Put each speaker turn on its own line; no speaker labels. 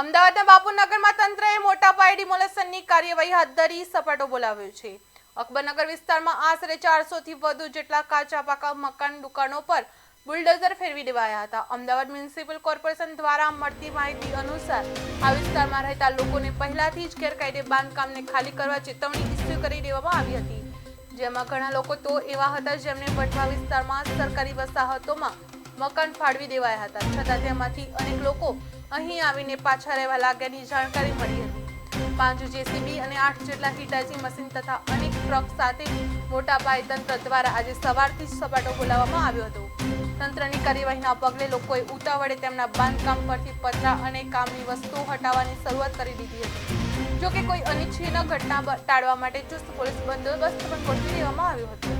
અમદાવાદના બાપુનગરમાં તંત્રએ મોટા પાયે ડિમોલેશનની કાર્યવાહી હાથ ધરી સપાટો બોલાવ્યો છે. અકબરનગર વિસ્તારમાં આશરે ચારસોથી વધુ જેટલા કાચા પાકા મકાન દુકાનો પર બુલડોઝર ફેરવી દેવાયા હતા. અમદાવાદ મ્યુનિસિપલ કોર્પોરેશન દ્વારા મળતી માહિતી અનુસાર આ વિસ્તારમાં રહેતા લોકોને પહેલાથી જ ગેરકાયદે બાંધકામને ખાલી કરવા ચેતવણી ઇસ્યુ કરી દેવામાં આવી હતી. જેમાં ઘણા લોકો તો એવા હતા જેમને વટવા વિસ્તારમાં સરકારી વસાહતોમાં મકાન ફાળવી દેવાયા હતા. છતાં તેમાંથી અનેક લોકો અહીં આવીને પાછા રહેવા લાગ્યાની જાણકારી મળી હતી. પાંચ જેસીબી અને આઠ જેટલા હિટાચી મશીન તથા અનેક ટ્રક સાથે મોટા પાયે તંત્ર દ્વારા આજે સવારથી જ સપાટો બોલાવવામાં આવ્યો હતો. તંત્રની કાર્યવાહીના પગલે લોકોએ ઉતાવળે તેમના બાંધકામ પરથી પતરા અને કામની વસ્તુઓ હટાવવાની શરૂઆત કરી દીધી હતી. જો કે કોઈ અનિચ્છનીય ઘટના ટાળવા માટે ચુસ્ત પોલીસ બંદોબસ્ત પણ ગોઠવી દેવામાં આવ્યો હતો.